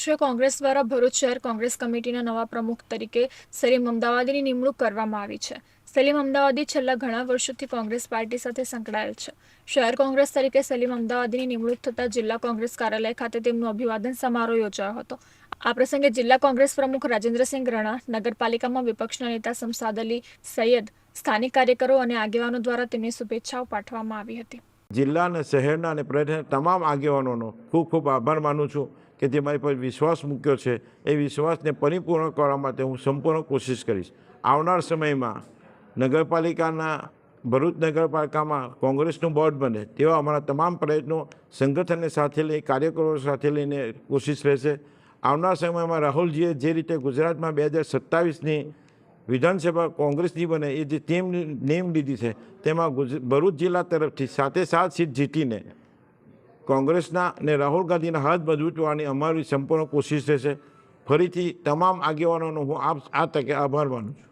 છે કોંગ્રેસ દ્વારા ભરૂચ શહેર કોંગ્રેસ કમિટીના નવા પ્રમુખ તરીકે સલીમ અમદાવાદીની નિમણૂક કરવામાં આવી છે. સલીમ અમદાવાદી છેલ્લા ઘણા વર્ષોથી કોંગ્રેસ પાર્ટી સાથે સંકળાયેલ છે. શહેર કોંગ્રેસ તરીકે સલીમ અમદાવાદીની નિમણૂક થતાં જિલ્લા કોંગ્રેસ કાર્યાલય ખાતે તેમનું અભિવાદન સમારોહ યોજાયો હતો. આ પ્રસંગે જિલ્લા કોંગ્રેસ પ્રમુખ રાજેન્દ્રસિંહ રણા, નગરપાલિકામાં વિપક્ષના નેતા સમસાદ અલી સૈયદ, સ્થાનિક કાર્યકરો અને આગેવાનો દ્વારા તેમની શુભેચ્છાઓ પાઠવવામાં આવી હતી. જિલ્લા અને શહેરના અને પ્રદેશના તમામ આગેવાનોનો ખૂબ ખૂબ આભાર માનું છું કે જે મારી પર વિશ્વાસ મૂક્યો છે. એ વિશ્વાસને પરિપૂર્ણ કરવા માટે હું સંપૂર્ણ કોશિશ કરીશ. આવનાર સમયમાં નગરપાલિકાના, ભરૂચ નગરપાલિકામાં કોંગ્રેસનું બોર્ડ બને તેવા અમારા તમામ પ્રયત્નો સંગઠનને સાથે લઈ, કાર્યકરો સાથે લઈને કોશિશ રહેશે. આવનાર સમયમાં રાહુલજીએ જે રીતે ગુજરાતમાં બે હજાર સત્તાવીસની વિધાનસભા કોંગ્રેસની બને, એ જે ટીમ નેમ લીધી છે, તેમાં ભરૂચ જિલ્લા તરફથી સાતે સાત સીટ જીતીને કોંગ્રેસના અને રાહુલ ગાંધીના હાથ મજબૂતવાની અમારી સંપૂર્ણ કોશિશ રહેશે. ફરીથી તમામ આગેવાનોનો હું આપ આ તકે આભાર માનું છું.